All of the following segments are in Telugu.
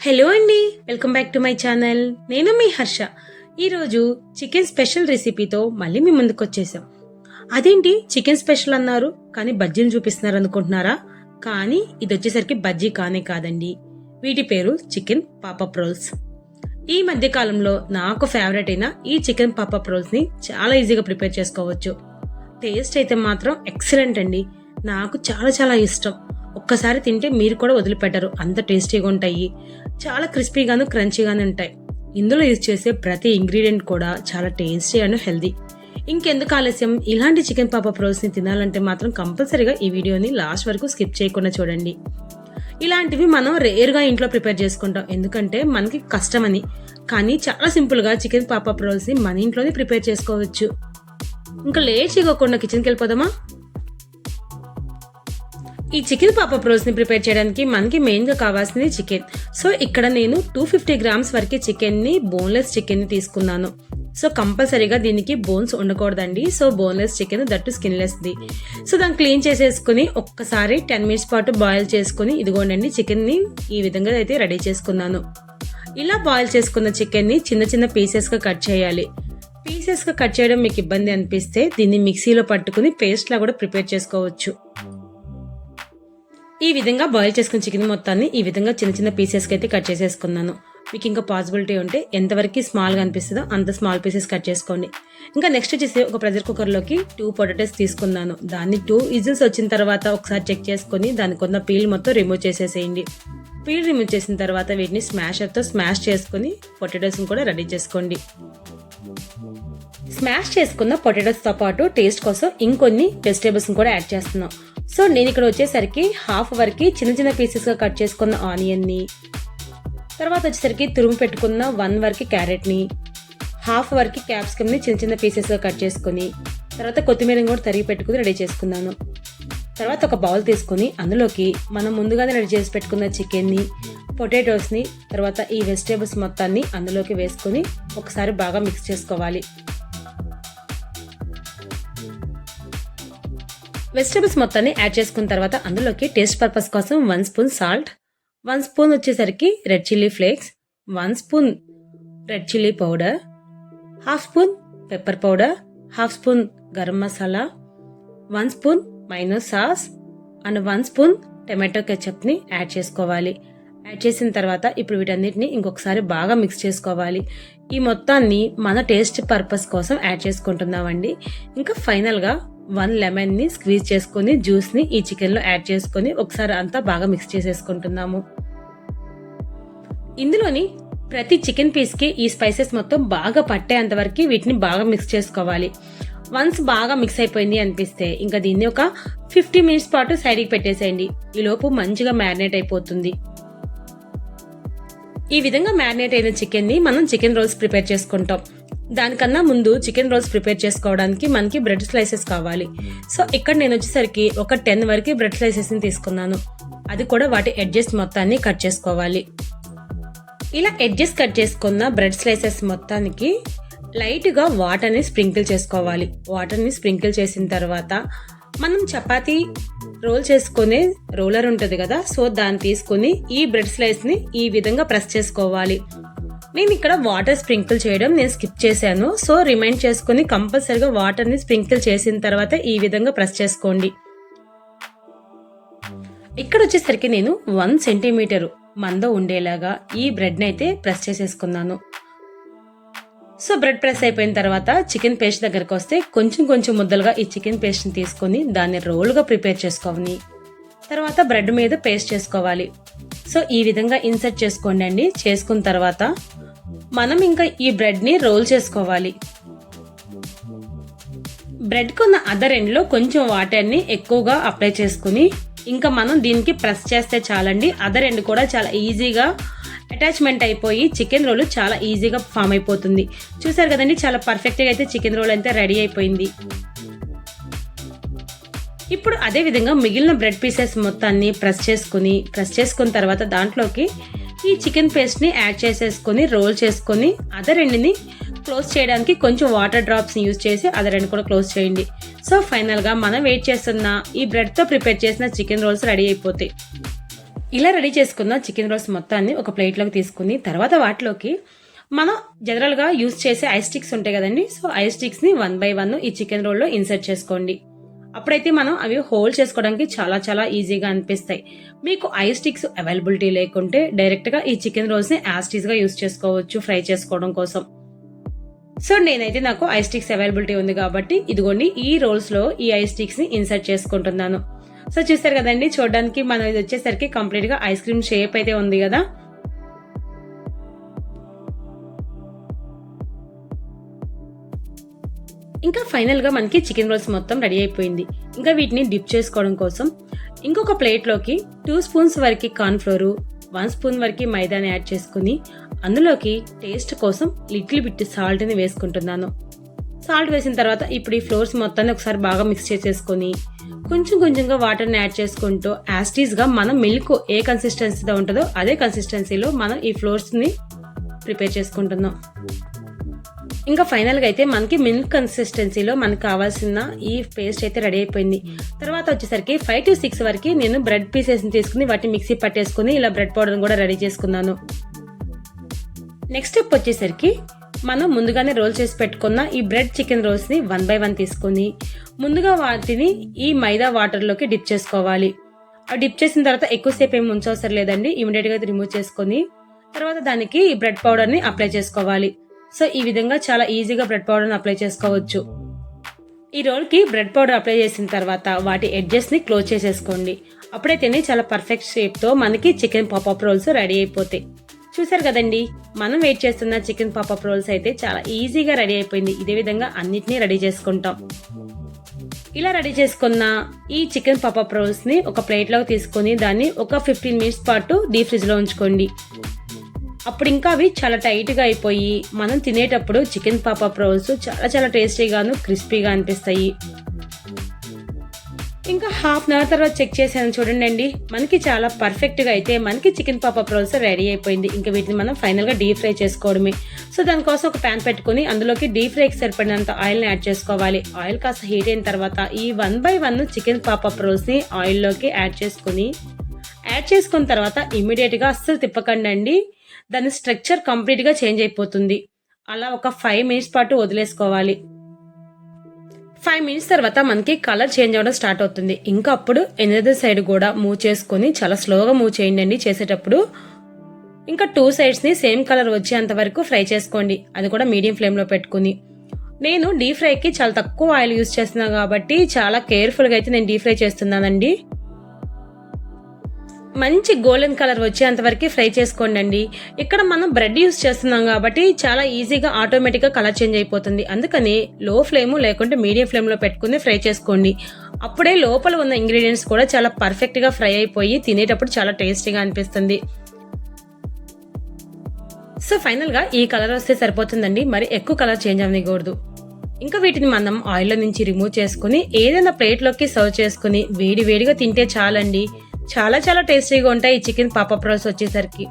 హలో అండి. Welcome back to my channel నేను మీ హర్ష. ఈరోజు చికెన్ స్పెషల్ రెసిపీతో మళ్ళీ మీ ముందుకు వచ్చేసాం. అదేంటి చికెన్ స్పెషల్ అన్నారు కానీ బజ్జీని చూపిస్తున్నారు అనుకుంటున్నారా? కానీ ఇది వచ్చేసరికి బజ్జీ కానే కాదండి. వీటి పేరు చికెన్ పాపప్ రోల్స్ ఈ మధ్య కాలంలో నాకు ఫేవరెట్ అయిన ఈ చికెన్ పాపప్ రోల్స్ని చాలా ఈజీగా ప్రిపేర్ చేసుకోవచ్చు. టేస్ట్ అయితే మాత్రం ఎక్సలెంట్ అండి. నాకు చాలా చాలా ఇష్టం. ఒక్కసారి తింటే మీరు కూడా వదిలిపెట్టరు. అంత టేస్టీగా ఉంటాయి. చాలా క్రిస్పీగాను క్రంచీగాను ఉంటాయి. ఇందులో యూజ్ చేసే ప్రతి ఇంగ్రీడియంట్ కూడా చాలా టేస్టీ అండ్ హెల్దీ ఇంకెందుకు ఆలస్యం? ఇలాంటి చికెన్ పాప ని తినాలంటే మాత్రం కంపల్సరీగా ఈ వీడియోని లాస్ట్ వరకు స్కిప్ చేయకుండా చూడండి. ఇలాంటివి మనం రేర్గా ఇంట్లో ప్రిపేర్ చేసుకుంటాం. ఎందుకంటే మనకి కష్టమని. కానీ చాలా సింపుల్గా చికెన్ పాపప్ రోల్స్ని మన ఇంట్లోనే ప్రిపేర్ చేసుకోవచ్చు. ఇంకా లేట్ చేయకుండా కిచెన్కి వెళ్ళిపోదామా? ఈ చికెన్ పాపప్ రోల్స్ని ప్రిపేర్ చేయడానికి మనకి మెయిన్గా కావాల్సింది చికెన్. సో ఇక్కడ నేను టూ ఫిఫ్టీ గ్రామ్స్ వరకు చికెన్ని బోన్లెస్ చికెన్ని తీసుకున్నాను. సో కంపల్సరీగా దీనికి బోన్స్ ఉండకూడదండి. So boneless chicken that skinless the. So దాన్ని క్లీన్ చేసేసుకుని ఒక్కసారి టెన్ మినిట్స్ పాటు బాయిల్ చేసుకుని ఇదిగోండి చికెన్ని ఈ విధంగా అయితే రెడీ చేసుకున్నాను. ఇలా బాయిల్ చేసుకున్న చికెన్ని చిన్న చిన్న పీసెస్గా కట్ చేయాలి. పీసెస్గా కట్ చేయడం మీకు ఇబ్బంది అనిపిస్తే దీన్ని మిక్సీలో పట్టుకుని పేస్ట్ లా కూడా ప్రిపేర్ చేసుకోవచ్చు. ఈ విధంగా బాయిల్ చేసుకున్న చికెన్ మొత్తాన్ని ఈ విధంగా చిన్న చిన్న పీసెస్కి అయితే కట్ చేసేసుకున్నాను. మీకు ఇంకా పాసిబిలిటీ ఉంటే ఎంతవరకు స్మాల్గా అనిపిస్తుందో అంత స్మాల్ పీసెస్ కట్ చేసుకోండి. ఇంకా నెక్స్ట్ వచ్చేసి ఒక ప్రెషర్ కుక్కర్లోకి టూ పొటాటోస్ తీసుకున్నాను. దాన్ని టూ విజిల్స్ వచ్చిన తర్వాత ఒకసారి చెక్ చేసుకొని దానికి ఉన్న పీల్ మొత్తం రిమూవ్ చేసేసేయండి. పీల్ రిమూవ్ చేసిన తర్వాత వీటిని స్మాషర్తో స్మాష్ చేసుకొని పొటాటోస్ని కూడా రెడీ చేసుకోండి. స్మాష్ చేసుకున్న పొటాటోస్తో పాటు టేస్ట్ కోసం ఇంకొన్ని వెజిటేబుల్స్ని కూడా యాడ్ చేస్తున్నాం. సో నేను ఇక్కడ వచ్చేసరికి హాఫ్ వరకు చిన్న చిన్న పీసెస్గా కట్ చేసుకున్న ఆనియన్ని తర్వాత వచ్చేసరికి తురుము పెట్టుకున్న వన్ వరకు క్యారెట్ని హాఫ్ వరకు క్యాప్సికమ్ని చిన్న చిన్న పీసెస్గా కట్ చేసుకుని తర్వాత కొత్తిమీరని కూడా తరిగి పెట్టుకుని రెడీ చేసుకున్నాను. తర్వాత ఒక బౌల్ తీసుకొని అందులోకి మనం ముందుగానే రెడీ చేసి పెట్టుకున్న చికెన్ని పొటాటోస్ని తర్వాత ఈ వెజిటేబుల్స్ మొత్తాన్ని అందులోకి వేసుకొని ఒకసారి బాగా మిక్స్ చేసుకోవాలి. వెజిటబుల్స్ మొత్తాన్ని యాడ్ చేసుకున్న తర్వాత అందులోకి టేస్ట్ పర్పస్ కోసం one spoon salt one spoon వచ్చేసరికి red chilli flakes one spoon red chilli powder half spoon pepper powder half spoon garam masala one spoon mayo sauce and one spoon tomato కెచప్ని add చేసుకోవాలి. యాడ్ చేసిన తర్వాత ఇప్పుడు వీటన్నిటిని ఇంకొకసారి బాగా మిక్స్ చేసుకోవాలి. ఈ మొత్తాన్ని మన టేస్ట్ పర్పస్ కోసం యాడ్ చేసుకుంటున్నామండి. ఇంకా ఫైనల్గా వన్ లెమన్ని స్క్వీజ్ చేసుకొని జ్యూస్ని ఈ చికెన్లో యాడ్ చేసుకొని ఒకసారి అంతా బాగా మిక్స్ చేసేసుకుంటున్నాము. ఇందులోని ప్రతి చికెన్ పీస్కి ఈ స్పైసెస్ మొత్తం బాగా పట్టేంత వరకు వీటిని బాగా మిక్స్ చేసుకోవాలి. వన్స్ బాగా మిక్స్ అయిపోయింది అనిపిస్తే ఇంకా దీన్ని ఒక ఫిఫ్టీ మినిట్స్ పాటు సైడ్కి పెట్టేసేయండి. ఈలోపు మంచిగా మ్యారినేట్ అయిపోతుంది. ఈ విధంగా మ్యారినేట్ అయిన చికెన్ని మనం చికెన్ రోల్స్ ప్రిపేర్ చేసుకుంటాం. దానికన్నా ముందు చికెన్ రోల్స్ ప్రిపేర్ చేసుకోవడానికి మనకి బ్రెడ్ స్లైసెస్ కావాలి. సో ఇక్కడ నేను వచ్చేసరికి ఒక టెన్ వరకు బ్రెడ్ స్లైసెస్ని తీసుకున్నాను. అది కూడా వాటి ఎడ్జెస్ మొత్తాన్ని కట్ చేసుకోవాలి. ఇలా ఎడ్జెస్ కట్ చేసుకున్న బ్రెడ్ స్లైసెస్ మొత్తానికి లైట్గా వాటర్ని స్ప్రింకిల్ చేసుకోవాలి. వాటర్ని స్ప్రింకిల్ చేసిన తర్వాత మనం చపాతీ రోల్ చేసుకునే రోలర్ ఉంటుంది కదా సో దాన్ని తీసుకుని ఈ బ్రెడ్ స్లైస్ని ఈ విధంగా ప్రెస్ చేసుకోవాలి. నేను ఇక్కడ వాటర్ స్ప్రింకిల్ చేయడం నేను స్కిప్ చేశాను. సో రిమైండ్ చేసుకుని కంపల్సరిగా వాటర్ని స్ప్రింకిల్ చేసిన తర్వాత ఈ విధంగా ప్రెస్ చేసుకోండి. ఇక్కడ వచ్చేసరికి నేను వన్ సెంటీమీటర్ మంద ఉండేలాగా ఈ బ్రెడ్ని అయితే ప్రెస్ చేసేసుకున్నాను. సో బ్రెడ్ ప్రెస్ అయిపోయిన తర్వాత చికెన్ పేస్ట్ దగ్గరకు వస్తే కొంచెం కొంచెం ముద్దలుగా ఈ చికెన్ పేస్ట్ని తీసుకొని దాన్ని రోల్గా ప్రిపేర్ చేసుకోవాలి. తర్వాత బ్రెడ్ మీద పేస్ట్ చేసుకోవాలి. సో ఈ విధంగా ఇన్సర్ట్ చేసుకోండి అండి. చేసుకున్న తర్వాత మనం ఇంకా ఈ బ్రెడ్ని రోల్ చేసుకోవాలి. బ్రెడ్ కొన్న అదర్ ఎండ్లో కొంచెం వాటర్ని ఎక్కువగా అప్లై చేసుకుని ఇంకా మనం దీనికి ప్రెస్ చేస్తే చాలండి. అదర్ ఎండ్ కూడా చాలా ఈజీగా అటాచ్మెంట్ అయిపోయి చికెన్ రోల్ చాలా ఈజీగా ఫామ్ అయిపోతుంది. చూసారు కదండి చాలా పర్ఫెక్ట్గా అయితే చికెన్ రోల్ అయితే రెడీ అయిపోయింది. ఇప్పుడు అదే విధంగా మిగిలిన బ్రెడ్ పీసెస్ మొత్తాన్ని ప్రెస్ చేసుకుని ప్రెస్ చేసుకున్న తర్వాత దాంట్లోకి ఈ చికెన్ పేస్ట్ని యాడ్ చేసేసుకొని రోల్ చేసుకొని అదర్ ఎండ్ని క్లోజ్ చేయడానికి కొంచెం వాటర్ డ్రాప్స్ని యూజ్ చేసి అదర్ ఎండ్ కూడా క్లోజ్ చేయండి. సో ఫైనల్గా మనం వెయిట్ చేస్తున్న ఈ బ్రెడ్తో ప్రిపేర్ చేసిన చికెన్ రోల్స్ రెడీ అయిపోతాయి. ఇలా రెడీ చేసుకున్న చికెన్ రోల్స్ మొత్తాన్ని ఒక ప్లేట్లోకి తీసుకుని తర్వాత వాటిలోకి మనం జనరల్గా యూజ్ చేసే ఐస్ స్టిక్స్ ఉంటాయి కదండి. సో ఐస్ స్టిక్స్ని వన్ బై వన్ ఈ చికెన్ రోల్లో ఇన్సర్ట్ చేసుకోండి. అప్పుడైతే మనం అవి హోల్డ్ చేసుకోవడానికి చాలా చాలా ఈజీగా అనిపిస్తాయి. మీకు ఐస్ స్టిక్స్ అవైలబిలిటీ లేకుంటే డైరెక్ట్గా ఈ చికెన్ రోల్స్ని యాస్టీస్గా యూస్ చేసుకోవచ్చు ఫ్రై చేసుకోవడం కోసం. సో నేనైతే నాకు ఐస్ స్టిక్స్ అవైలబిలిటీ ఉంది కాబట్టి ఇదిగోండి ఈ రోల్స్లో ఈ ఐ స్టిక్స్ని ఇన్సర్ట్ చేసుకుంటున్నాను. సో చూస్తారు కదండి చూడడానికి మనం ఇది వచ్చేసరికి కంప్లీట్గా ఐస్ క్రీమ్ షేప్ అయితే ఉంది కదా. ఇంకా ఫైనల్గా మనకి చికెన్ రోల్స్ మొత్తం రెడీ అయిపోయింది. ఇంకా వీటిని డిప్ చేసుకోవడం కోసం ఇంకొక ప్లేట్లోకి టూ స్పూన్స్ వరకు కార్న్ఫ్లోరు వన్ స్పూన్ వరకు మైదాని యాడ్ చేసుకుని అందులోకి టేస్ట్ కోసం లిటిల్ బిట్ సాల్ట్ని వేసుకుంటున్నాను. సాల్ట్ వేసిన తర్వాత ఇప్పుడు ఈ ఫ్లోర్స్ మొత్తాన్ని ఒకసారి బాగా మిక్స్ చేసేసుకొని కొంచెం కొంచెంగా వాటర్ని యాడ్ చేసుకుంటూ యాస్టీస్గా మనం మిల్క్ ఏ కన్సిస్టెన్సీతో ఉంటుందో అదే కన్సిస్టెన్సీలో మనం ఈ ఫ్లోర్స్ని ప్రిపేర్ చేసుకుంటున్నాం. ఇంకా ఫైనల్గా అయితే మనకి మిల్క్ కన్సిస్టెన్సీలో మనకు కావాల్సిన ఈ పేస్ట్ అయితే రెడీ అయిపోయింది. తర్వాత వచ్చేసరికి ఫైవ్ టు సిక్స్ వరకు నేను బ్రెడ్ పీసెస్ని తీసుకుని వాటిని మిక్సీ పట్టేసుకుని ఇలా బ్రెడ్ పౌడర్ని కూడా రెడీ చేసుకున్నాను. నెక్స్ట్ స్టెప్ వచ్చేసరికి మనం ముందుగానే రోల్ చేసి పెట్టుకున్న ఈ బ్రెడ్ చికెన్ రోల్స్ని వన్ బై వన్ తీసుకుని ముందుగా వాటిని ఈ మైదా వాటర్లోకి డిప్ చేసుకోవాలి. ఆ డిప్ చేసిన తర్వాత ఎక్కువసేపు ఏమి ఉంచవసరం లేదండి ఇమీడియట్గా రిమూవ్ చేసుకొని తర్వాత దానికి ఈ బ్రెడ్ పౌడర్ని అప్లై చేసుకోవాలి. సో ఈ విధంగా చాలా ఈజీగా బ్రెడ్ పౌడర్ని అప్లై చేసుకోవచ్చు. ఈ రోల్కి బ్రెడ్ పౌడర్ అప్లై చేసిన తర్వాత వాటి ఎడ్జెస్ని క్లోజ్ చేసేసుకోండి. అప్పుడైతేనే చాలా పర్ఫెక్ట్ షేప్తో మనకి చికెన్ పాపప్ రోల్స్ రెడీ అయిపోతాయి. చూసారు కదండి? మనం వెయిట్ చేస్తున్న చికెన్ పాపప్ రోల్స్ అయితే చాలా ఈజీగా రెడీ అయిపోయింది. ఇదే విధంగా అన్నిటినీ రెడీ చేసుకుంటాం. ఇలా రెడీ చేసుకున్న ఈ చికెన్ పాపప్ రోల్స్ని ఒక ప్లేట్లోకి తీసుకొని దాన్ని ఒక ఫిఫ్టీన్ మినిట్స్ పాటు డీప్ ఫ్రిడ్జ్లో ఉంచుకోండి. అప్పుడు ఇంకా అవి చాలా టైట్గా అయిపోయి మనం తినేటప్పుడు చికెన్ పాపప్ రోల్స్ చాలా చాలా టేస్టీగాను క్రిస్పీగా అనిపిస్తాయి. ఇంకా హాఫ్ అన్ అవర్ తర్వాత చెక్ చేశాను చూడండి అండి. మనకి చాలా పర్ఫెక్ట్గా అయితే మనకి చికెన్ పాపప్ రోల్స్ రెడీ అయిపోయింది. ఇంకా వీటిని మనం ఫైనల్గా డీప్ ఫ్రై చేసుకోవడమే. సో దానికోసం ఒక ప్యాన్ పెట్టుకుని అందులోకి డీప్ ఫ్రైకి సరిపడినంత ఆయిల్ని యాడ్ చేసుకోవాలి. ఆయిల్ కాస్త హీట్ అయిన తర్వాత ఈ one by one chicken popup రోల్స్ని ఆయిల్లోకి యాడ్ చేసుకుని యాడ్ చేసుకున్న తర్వాత ఇమీడియట్గా అస్సలు తిప్పకండి అండి. దాని స్ట్రక్చర్ కంప్లీట్గా చేంజ్ అయిపోతుంది. అలా ఒక ఫైవ్ మినిట్స్ పాటు వదిలేసుకోవాలి. ఫైవ్ మినిట్స్ తర్వాత మనకి కలర్ చేంజ్ అవ్వడం స్టార్ట్ అవుతుంది. ఇంకా అప్పుడు ఎనిమిది సైడ్ కూడా మూవ్ చేసుకొని చాలా స్లోగా మూవ్ చేయండి అండి. చేసేటప్పుడు ఇంకా టూ సైడ్స్ని సేమ్ కలర్ వచ్చేంత వరకు ఫ్రై చేసుకోండి. అది కూడా మీడియం ఫ్లేమ్లో పెట్టుకుని. నేను డీప్ ఫ్రైకి చాలా తక్కువ ఆయిల్ యూస్ చేస్తున్నాను కాబట్టి చాలా కేర్ఫుల్గా అయితే నేను డీప్ ఫ్రై చేస్తున్నానండి. మంచి గోల్డెన్ కలర్ వచ్చేంత వరకు ఫ్రై చేసుకోండి అండి ఇక్కడ మనం బ్రెడ్ యూస్ చేస్తున్నాం కాబట్టి చాలా ఈజీగా ఆటోమేటిక్గా కలర్ చేంజ్ అయిపోతుంది. అందుకని లో ఫ్లేమ్ లేకుంటే మీడియం ఫ్లేమ్లో పెట్టుకుని ఫ్రై చేసుకోండి. అప్పుడే లోపల ఉన్న ఇంగ్రీడియంట్స్ కూడా చాలా పర్ఫెక్ట్గా ఫ్రై అయిపోయి తినేటప్పుడు చాలా టేస్టీగా అనిపిస్తుంది. సో ఫైనల్గా ఈ కలర్ వస్తే సరిపోతుందండి. మరి ఎక్కువ కలర్ చేంజ్ అవ్వకూడదు ఇంకా వీటిని మనం ఆయిల్లో నుంచి రిమూవ్ చేసుకుని ఏదైనా ప్లేట్లోకి సర్వ్ చేసుకుని వేడి వేడిగా తింటే చాలండి. చాలా చాలా టేస్టీగా ఉంటాయి ఈ చికెన్ పాపప్ రోల్స్ వచ్చేసరికి.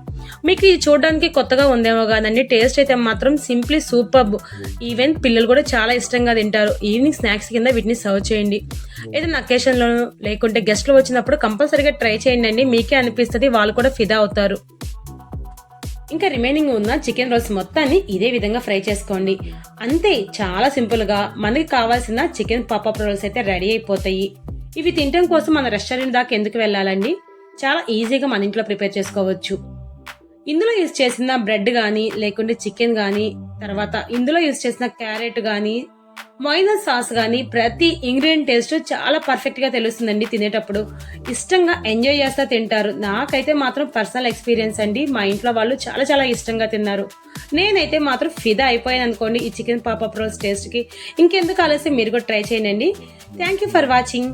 మీకు ఇది చూడడానికి కొత్తగా ఉందేమో కాదండి టేస్ట్ అయితే మాత్రం సింప్లీ సూపర్. ఈవెన్ పిల్లలు కూడా చాలా ఇష్టంగా తింటారు. ఈవినింగ్ స్నాక్స్ కింద వీటిని సర్వ్ చేయండి. ఏదైనా అకేషన్లోనూ లేకుంటే గెస్ట్లు వచ్చినప్పుడు కంపల్సరీగా ట్రై చేయండి అండి. మీకే అనిపిస్తుంది వాళ్ళు కూడా ఫిదా అవుతారు. ఇంకా రిమైనింగ్ ఉన్న చికెన్ రోల్స్ మొత్తాన్ని ఇదే విధంగా ఫ్రై చేసుకోండి. అంతే చాలా సింపుల్గా. మనకి కావాల్సిన చికెన్ పాపప్ రోల్స్ అయితే రెడీ అయిపోతాయి. ఇవి తినడం కోసం మన రెస్టారెంట్ దాకా ఎందుకు వెళ్ళాలండి? చాలా ఈజీగా మన ఇంట్లో ప్రిపేర్ చేసుకోవచ్చు. ఇందులో యూజ్ చేసిన బ్రెడ్ కానీ లేకుంటే చికెన్ కానీ తర్వాత ఇందులో యూజ్ చేసిన క్యారెట్ కానీ మొయినా సాస్ కానీ ప్రతి ఇంగ్రీడియంట్ టేస్ట్ చాలా పర్ఫెక్ట్గా తెలుస్తుందండి తినేటప్పుడు. ఇష్టంగా ఎంజాయ్ చేస్తా తింటారు. నాకైతే మాత్రం పర్సనల్ ఎక్స్పీరియన్స్ అండి. మా ఇంట్లో వాళ్ళు చాలా చాలా ఇష్టంగా తిన్నారు. నేనైతే మాత్రం ఫిదా అయిపోయాను అనుకోండి ఈ చికెన్ పాపప్ రోస్ టేస్ట్కి ఇంకెందుకు ఆలస్యం? మీరు కూడా ట్రై చేయండి. Thank you for watching